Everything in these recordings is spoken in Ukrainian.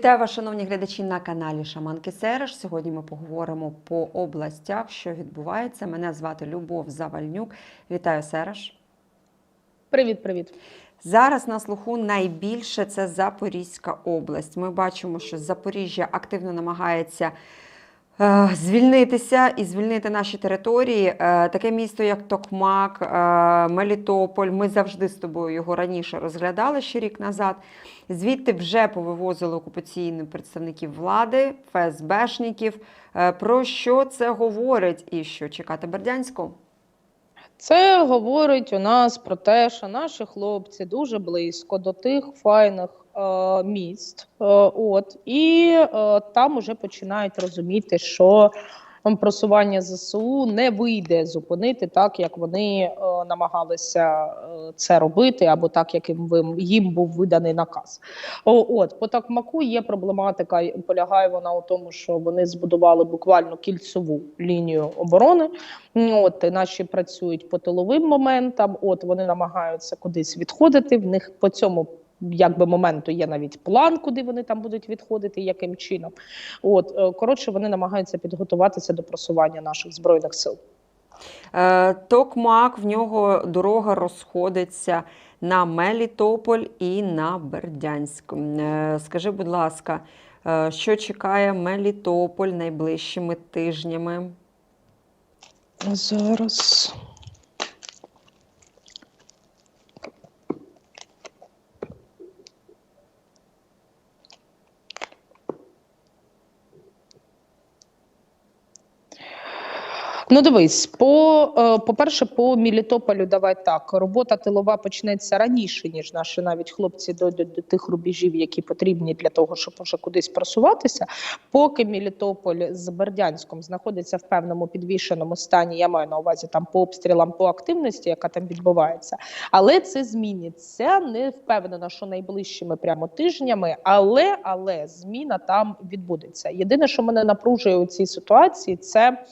Вітаю вас, шановні глядачі на каналі Шаманки Сереж. Сьогодні ми поговоримо по областях, що відбувається. Мене звати Любов Завальнюк. Вітаю Сереж. Привіт, привіт. Зараз на слуху найбільше це Запорізька область. Ми бачимо, що Запоріжжя активно намагається звільнитися і звільнити наші території. Е, таке місто, як Токмак, е, Мелітополь. Ми завжди з тобою його раніше розглядали ще рік назад. Звідти вже повивозили окупаційні представників влади, ФСБшників. Е, про що це говорить і що чекати Бердянську? Це говорить у нас про те, що наші хлопці дуже близько до тих файних е, міст. Е, от і е, там уже починають розуміти, що просування ЗСУ не вийде зупинити так, як вони е, намагалися е, це робити, або так, як їм, був виданий наказ. От по Такмаку є проблематика, полягає вона у тому, що вони збудували буквально кільцеву лінію оборони. От наші працюють по тиловим моментам. От вони намагаються кудись відходити. В них по цьому якби моменту є навіть план, куди вони там будуть відходити, яким чином. От е, коротше, вони намагаються підготуватися до просування наших збройних сил. Е, Токмак, в нього дорога розходиться на Мелітополь і на Бердянськ. Е, Скажи, будь ласка, що чекає Мелітополь найближчими тижнями? Зараз. Ну, дивись, по, е, по-перше, по Мілітополю давай так. Робота тилова почнеться раніше, ніж наші навіть хлопці дойдуть до тих рубежів, які потрібні для того, щоб вже кудись просуватися. Поки Мілітополь з Бердянськом знаходиться в певному підвішеному стані, я маю на увазі там по обстрілам, по активності, яка там відбувається. Але це зміниться. Не впевнена, що найближчими прямо тижнями, але але зміна там відбудеться. Єдине, що мене напружує у цій ситуації, це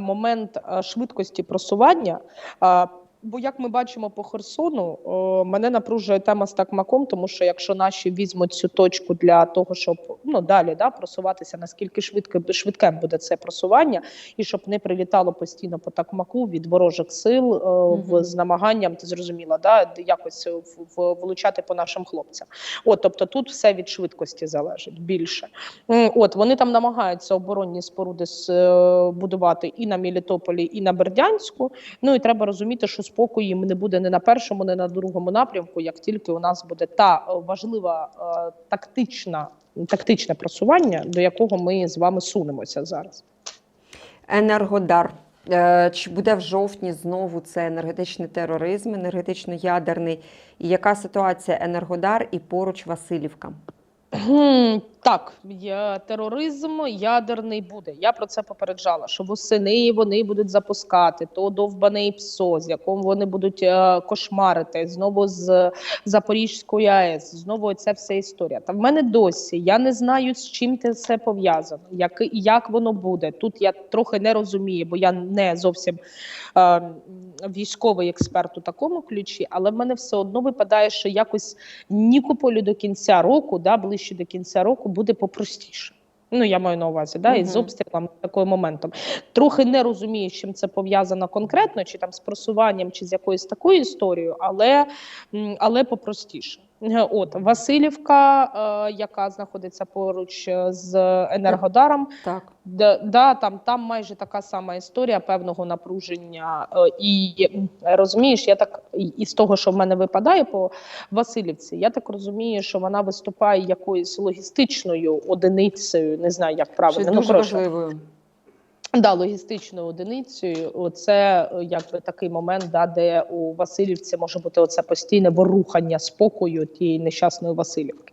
момент е, швидкості просування. Бо як ми бачимо по Херсону, мене напружує тема з такмаком, тому що якщо наші візьмуть цю точку для того, щоб ну далі да просуватися, наскільки швидко швидке буде це просування, і щоб не прилітало постійно по такмаку від ворожих сил е, в з намаганням, ти зрозуміла, да якось в, в, влучати по нашим хлопцям. От, тобто тут все від швидкості залежить більше. От вони там намагаються оборонні споруди с- е, будувати і на Мелітополі, і на Бердянську. Ну і треба розуміти, що спокою їм не буде не на першому, не на другому напрямку, як тільки у нас буде та е, важлива е, тактична тактичне просування, до якого ми з вами сунемося зараз. Енергодар. Е, Чи буде в жовтні знову це енергетичний тероризм, енергетично-ядерний? І яка ситуація Енергодар і поруч Васильівка? Так, є тероризм ядерний буде. Я про це попереджала, що восени вони будуть запускати то довбаний ПСО, з яким вони будуть е, кошмарити знову з Запорізької АЕС. Знову ця вся історія. Та в мене досі я не знаю, з чим це все пов'язано, як, як воно буде. Тут я трохи не розумію, бо я не зовсім е, військовий експерт у такому ключі, але в мене все одно випадає, що якось Нікополю до кінця року, да, ближче до кінця року, буде попростіше. Ну, я маю на увазі, да, із Мгм. обстрілами таким моментом. Трохи не розумію, з чим це пов'язано конкретно, чи там з просуванням, чи з якоюсь такою історією, але, але попростіше. Е, От Васильівка, е, яка знаходиться поруч е, з Енергодаром, Так. Да, да, там, там майже така сама історія певного напруження. Е, І розумієш, я так із того, що в мене випадає по Васильівці, я так розумію, що вона виступає якоюсь логістичною одиницею, не знаю, як правильно. Щось Ну, дуже коротше, важливою. Да, логістичною одиницею. це е, якби такий момент, да, де у Васильівці може бути оце постійне ворухання спокою тієї нещасної Васильівки.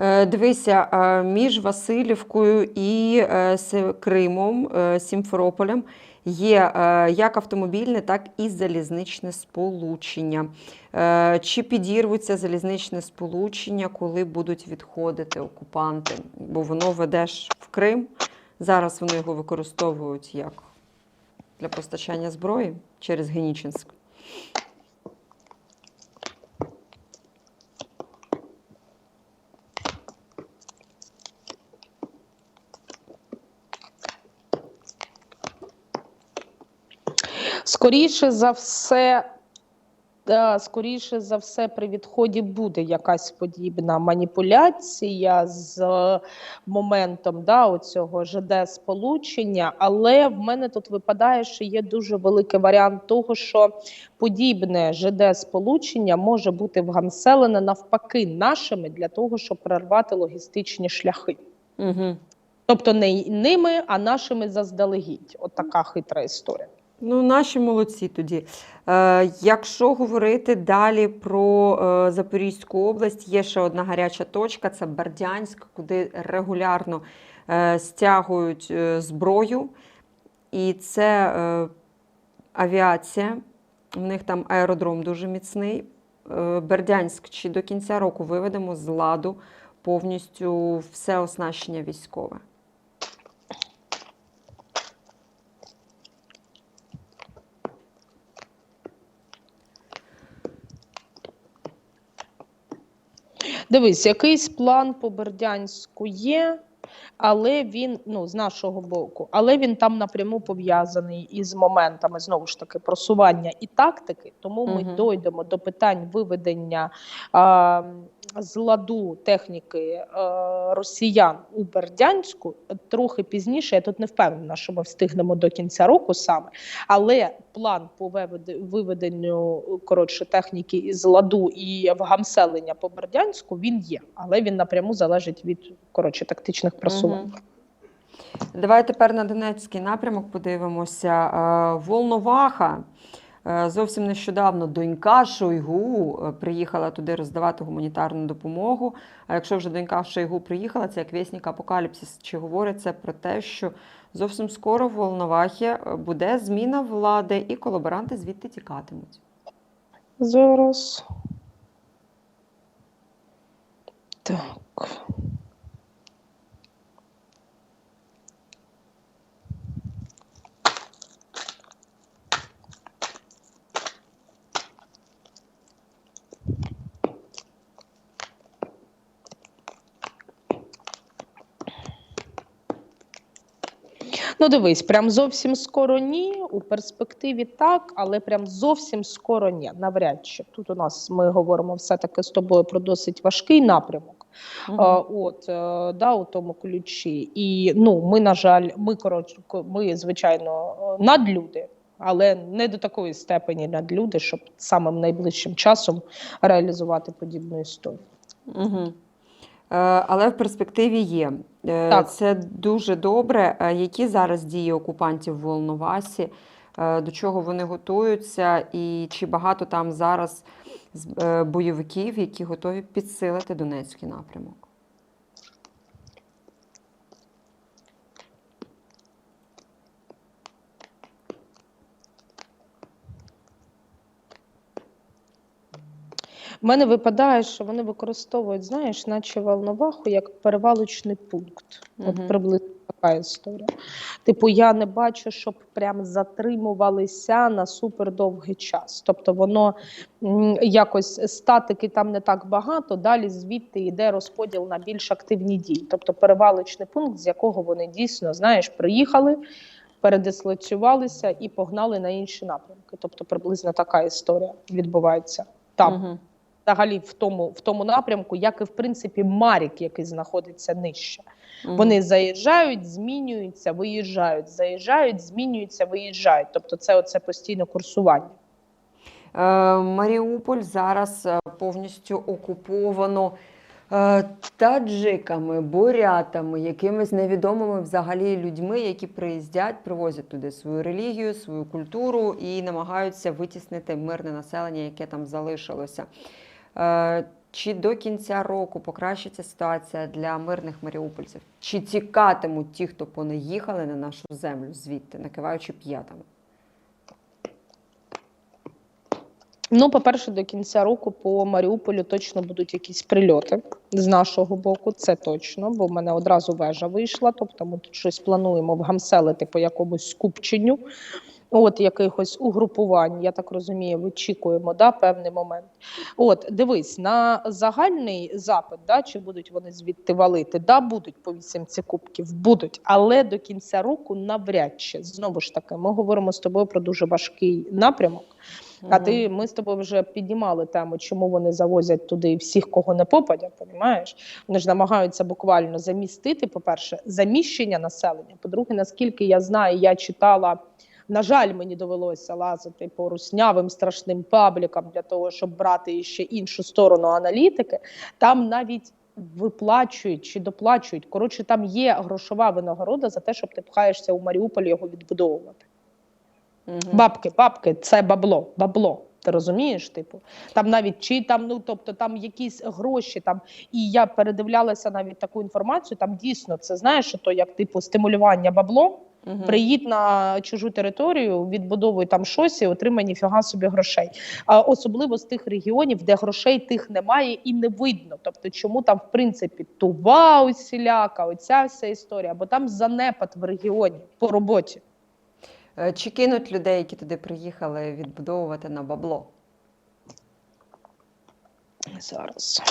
Е, Дивися, е, між Васильівкою і е, Кримом, Сімферополем є як автомобільне, так і залізничне сполучення. Чи підірвуться залізничне сполучення, коли будуть відходити окупанти? Бо воно веде в Крим. Зараз вони його використовують як для постачання зброї через Генічинськ. Скоріше за все, е, скоріше за все, при відході буде якась подібна маніпуляція з моментом да, оцього ЖД сполучення, але в мене тут випадає, що є дуже великий варіант того, що подібне ЖД сполучення може бути вганселене навпаки нашими для того, щоб прорвати логістичні шляхи. Угу. Тобто не ними, а нашими заздалегідь. От така хитра історія. Ну, наші молодці тоді. Е, якщо говорити далі про е, Запорізьку область, є ще одна гаряча точка це Бердянськ, куди регулярно е, стягують е, зброю. І це е, авіація. У них там аеродром дуже міцний. Е, Бердянськ чи до кінця року виведемо з ладу повністю все оснащення військове. Дивись, якийсь план по Бердянську є, але він ну з нашого боку, але він там напряму пов'язаний із моментами знову ж таки просування і тактики. Тому ми дійдемо дойдемо до питань виведення а, з ладу техніки росіян у Бердянську трохи пізніше. Я тут не впевнена, що ми встигнемо до кінця року саме. Але план по виведе- виведенню коротше техніки із ладу і вгамселення по Бердянську він є, але він напряму залежить від коротше тактичних просувань. Мгм. Давай тепер на Донецький напрямок подивимося. Е, Волноваха. Е, Зовсім нещодавно донька Шойгу е, приїхала туди роздавати гуманітарну допомогу. А якщо вже донька Шойгу приїхала, це як вісник апокаліпсис. Чи говорить це про те, що зовсім скоро в Волновахі е, буде зміна влади і колаборанти звідти тікатимуть? Зараз. Так. Ну, дивись, прям зовсім скоро ні. У перспективі так, але прям зовсім скоро ні. Навряд чи тут у нас ми говоримо все-таки з тобою про досить важкий напрямок. Мгм. А, от е, да, у тому ключі. І ну, ми, на жаль, ми коротше, ко- ми звичайно е, надлюди, але не до такої степені надлюди, щоб самим найближчим часом реалізувати подібну історію. Угу. Але в перспективі є. Е, Так. Це дуже добре. Е, Які зараз дії окупантів в Волновасі? Е, До чого вони готуються? І чи багато там зараз бойовиків, які готові підсилити Донецький напрямок? В мене випадає, що вони використовують, знаєш, наче волноваху як перевалочний пункт. От Мгм. приблизно така історія. Типу, я не бачу, щоб прям затримувалися на супердовгий час. Тобто воно якось статики там не так багато, далі звідти йде розподіл на більш активні дії. Тобто перевалочний пункт, з якого вони дійсно, знаєш, приїхали. Передислоцювалися і погнали на інші напрямки. Тобто приблизно така історія відбувається там Мгм. Взагалі в тому, в тому напрямку, як і в принципі Марік, який знаходиться нижче. Мгм. Вони заїжджають, змінюються, виїжджають, заїжджають, змінюються, виїжджають. Тобто, це оце постійне курсування. Е, Маріуполь зараз е, повністю окуповано е, таджиками, бурятами, якимись невідомими взагалі людьми, які приїздять, привозять туди свою релігію, свою культуру і намагаються витіснити мирне населення, яке там залишилося. Е, Чи до кінця року покращиться ситуація для мирних маріупольців? Чи тікатимуть ті, хто понаїхали на нашу землю звідти, накиваючи п'ятами? Ну, по-перше, до кінця року по Маріуполю точно будуть якісь прильоти з нашого боку. Це точно, бо в мене одразу вежа вийшла. Тобто ми тут щось плануємо вгамселити по якомусь скупченню, от якихось угрупувань. Я так розумію, вичікуємо да, певний момент. От, дивись, на загальний запит, да, чи будуть вони звідти валити? Да, будуть по вісімці кубків, будуть, але до кінця року навряд чи знову ж таки, ми говоримо з тобою про дуже важкий напрямок. А ти ми з тобою вже піднімали тему, чому вони завозять туди всіх, кого не попадя, понімаєш? Вони ж намагаються буквально замістити, по-перше, заміщення населення. По-друге, наскільки я знаю, я читала. На жаль, мені довелося лазити по руснявим страшним паблікам для того, щоб брати ще іншу сторону аналітики. Там навіть виплачують чи доплачують. Коротше, там є грошова винагорода за те, щоб ти пхаєшся у Маріуполь його відбудовувати. Мгм. Бабки, бабки, це бабло, бабло. Ти розумієш? Типу, там навіть чи там, ну тобто там якісь гроші там, і я передивлялася навіть таку інформацію. Там дійсно це знаєш, що то як типу стимулювання баблом. Мгм. Приїдь на чужу територію, відбудовуй там щось і отримай ніфіга собі грошей. А особливо з тих регіонів, де грошей тих немає і не видно. Тобто, чому там в принципі тува усіляка, оця вся історія, бо там занепад в регіоні по роботі. Е, Чи кинуть людей, які туди приїхали, відбудовувати на бабло? Зараз.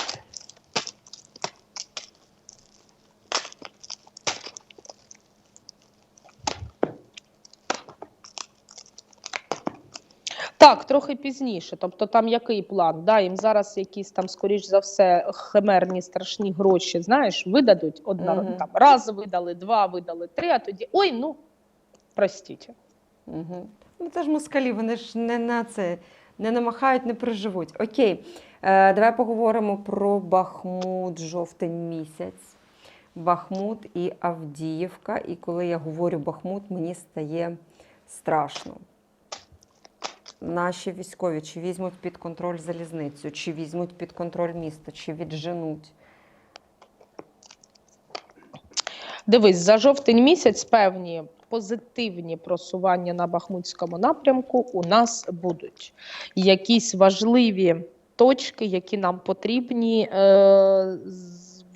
Так, трохи пізніше. Тобто, там який план? Да, їм зараз якісь там, скоріш за все, химерні страшні гроші, знаєш, видадуть одна Мгм. там раз видали, два видали, три, а тоді ой, ну простіть. Угу. Ну це ж москалі, вони ж не на це не намахають, не проживуть. Окей, е, давай поговоримо про Бахмут, жовтень місяць. Бахмут і Авдіївка. І коли я говорю Бахмут, мені стає страшно. Наші військові чи візьмуть під контроль залізницю, чи візьмуть під контроль місто, чи відженуть. Дивись, за жовтень місяць певні позитивні просування на Бахмутському напрямку у нас будуть. Якісь важливі точки, які нам потрібні е,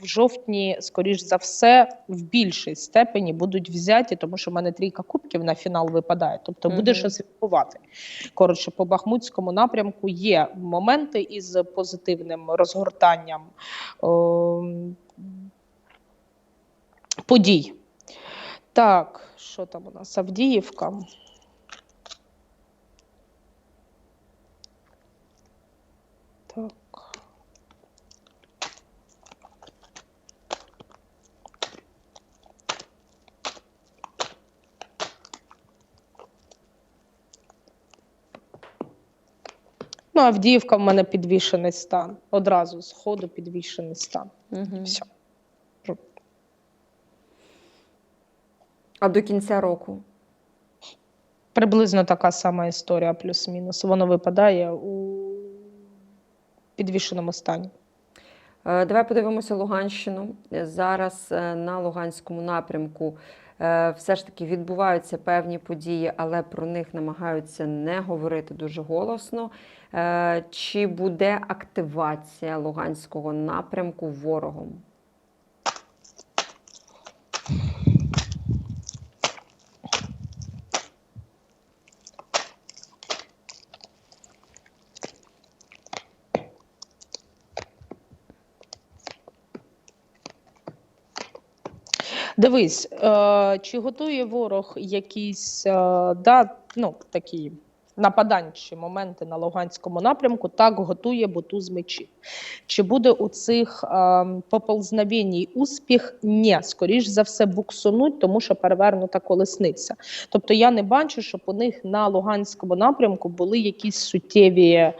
в жовтні, скоріш за все, в більшій степені будуть взяті, тому що в мене трійка кубків на фінал випадає. Тобто буде Мгм. щось відбувати. Коротше, по Бахмутському напрямку є моменти із позитивним розгортанням. Е, подій. Так, що там у нас? Авдіївка. Так. Ну, Авдіївка в мене підвішений стан. Одразу з ходу підвішений стан. Угу. Все. А до кінця року. Приблизно така сама історія, плюс-мінус. Воно випадає у підвішеному стані. Е, Давай подивимося Луганщину. Зараз е, на Луганському напрямку все ж таки відбуваються певні події, але про них намагаються не говорити дуже голосно. Е, Чи буде активація Луганського напрямку ворогом? Дивись, е, чи готує ворог якісь е, да, ну, такі нападанчі моменти на Луганському напрямку? Так, готує боту з мечів. Чи буде у цих е, поползновеній успіх? Ні, скоріш за все, буксунуть, тому що перевернута колесниця. Тобто я не бачу, щоб у них на Луганському напрямку були якісь суттєві, е,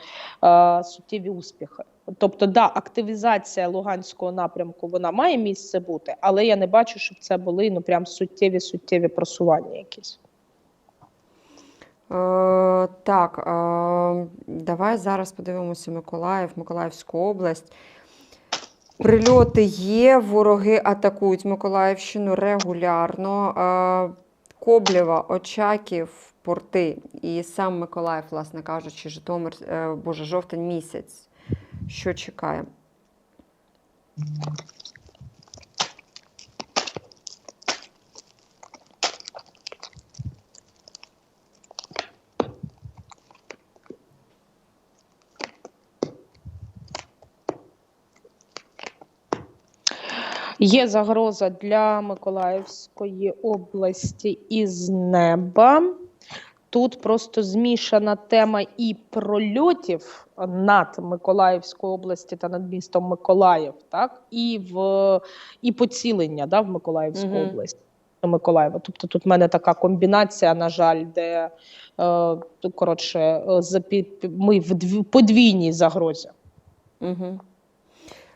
суттєві успіхи. Тобто, да, активізація Луганського напрямку вона має місце бути, але я не бачу, щоб це були ну прям суттєві суттєві просування якісь. Е, так, е, давай зараз подивимося Миколаїв, Миколаївську область. Прильоти є, вороги атакують Миколаївщину регулярно. Е, Коблєва, Очаків, порти і сам Миколаїв, власне кажучи, Житомир, е, боже, жовтень місяць. Що чекає? Є загроза для Миколаївської області із неба. Тут просто змішана тема і прольотів над Миколаївською області та над містом Миколаїв, так і в і поцілення да, в Миколаївську Мгм. область. Миколаєва. Тобто тут в мене така комбінація, на жаль, де е, коротше, е, ми в дві... подвійній загрозі. Угу.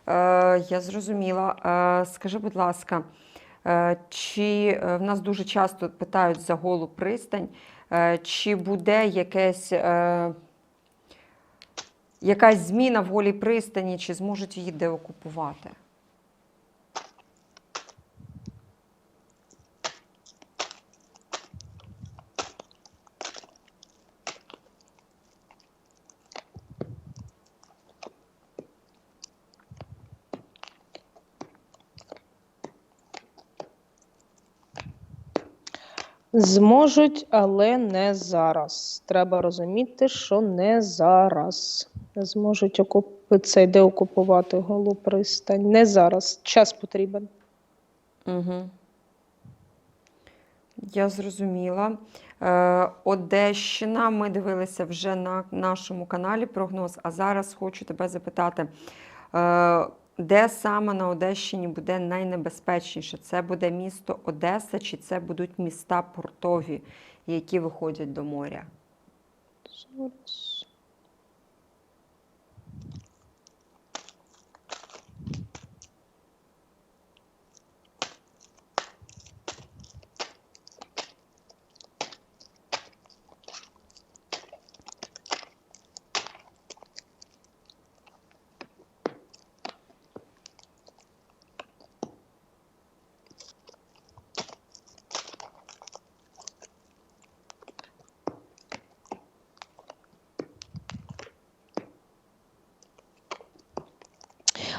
Е, я зрозуміла. Е, скажи, будь ласка, е, чи е, в нас дуже часто питають за голу пристань, чи буде якесь, е, якась зміна в голій пристані, чи зможуть її деокупувати? Зможуть, але не зараз. Треба розуміти, що не зараз. Зможуть окупити це, де окупувати голу пристань. Не зараз. Час потрібен. Угу. Я зрозуміла. Е, Одещина. Ми дивилися вже на нашому каналі прогноз. А зараз хочу тебе запитати, е, де саме на Одещині буде найнебезпечніше? Це буде місто Одеса, чи це будуть міста портові, які виходять до моря? Зараз.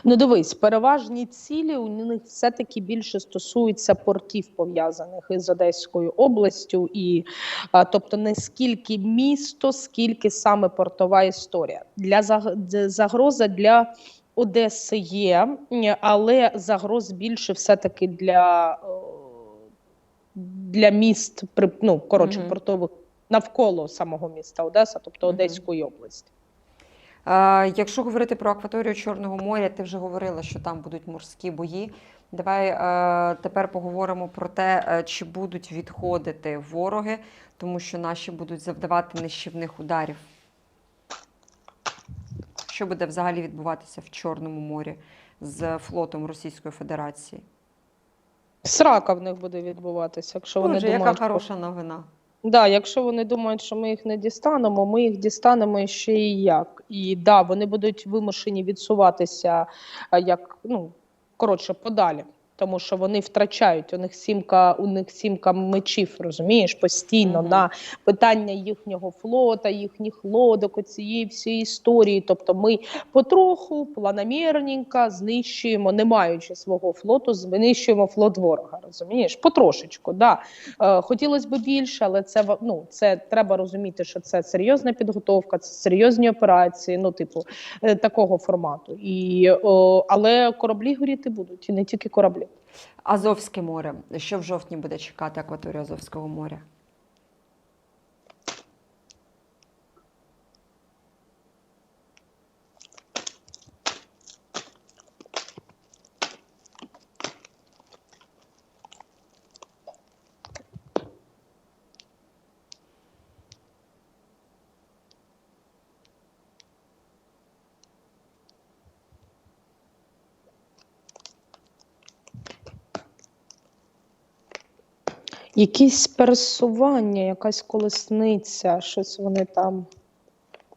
Ну, дивись, переважні цілі у них все-таки більше стосуються портів, пов'язаних із Одеською областю, і а, тобто не скільки місто, скільки саме портова історія. Для загроза для Одеси є, але загроз більше все-таки для, для міст, ну, коротше, Мгм. портових навколо самого міста Одеса, тобто. Одеської області. Е, Якщо говорити про акваторію Чорного моря, ти вже говорила, що там будуть морські бої. Давай е, тепер поговоримо про те, е, чи будуть відходити вороги, тому що наші будуть завдавати нищівних ударів. Що буде взагалі відбуватися в Чорному морі з флотом Російської Федерації? Срака в них буде відбуватися, якщо вони Боже, думають, яка хороша новина. Да, якщо вони думають, що ми їх не дістанемо, ми їх дістанемо ще і як. І да, вони будуть вимушені відсуватися як ну коротше подалі. Тому що вони втрачають у них сімка, у них сімка мечів, розумієш, постійно Мгм. на питання їхнього флота, їхніх лодок, оцієї всієї історії. Тобто, ми потроху, планомірненько знищуємо, не маючи свого флоту, знищуємо флот ворога. Розумієш, потрошечку. Да. Е, Хотілося б більше, але це ну, це треба розуміти, що це серйозна підготовка, це серйозні операції, ну, типу, е, такого формату. І, о, але кораблі горіти будуть, і не тільки кораблі. Азовське море. Що в жовтні буде чекати акваторію Азовського моря? Якісь пересування, якась колесниця, щось вони там,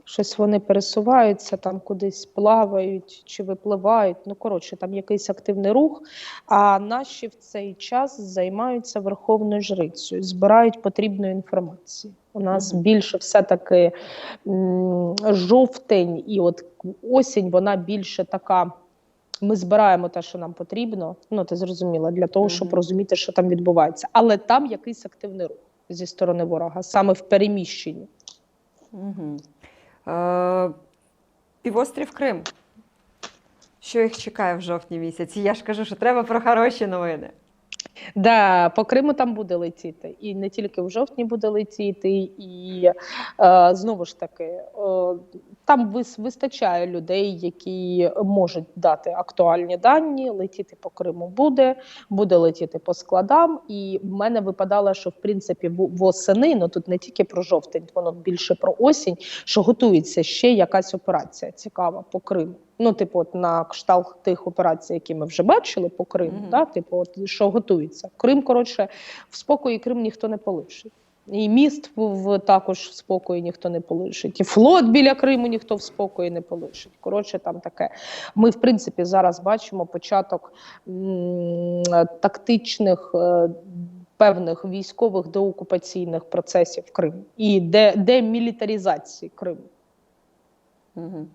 щось вони пересуваються, там кудись плавають чи випливають. Ну, коротше, там якийсь активний рух. А наші в цей час займаються верховною жрицею, збирають потрібну інформацію. У нас Мгм. більше все-таки жовтень і от осінь, вона більше така. Ми збираємо те, що нам потрібно. Ну, ти зрозуміла, для того, щоб розуміти, що там відбувається. Але там якийсь активний рух зі сторони ворога, саме в переміщенні. Угу. Е, півострів Крим. Що їх чекає в жовтні місяці? Я ж кажу, що треба про хороші новини. Да, по Криму там буде летіти, і не тільки в жовтні буде летіти, і е, знову ж таки, е, там вистачає людей, які можуть дати актуальні дані. Летіти по Криму буде, буде летіти по складам. І в мене випадало, що в принципі восени, ну тут не тільки про жовтень, воно більше про осінь, що готується ще якась операція цікава по Криму. Ну, типу, от на кшталт тих операцій, які ми вже бачили по Криму, Мгм. да? типу, от, що дивіться, Крим коротше в спокої Крим ніхто не полишить. І міст в також в спокої ніхто не полишить, і флот біля Криму ніхто в спокої не полишить. Коротше, там таке. Ми, в принципі, зараз бачимо початок м тактичних. Е Певних військових деокупаційних процесів Криму і де демілітарізації Криму. Угу.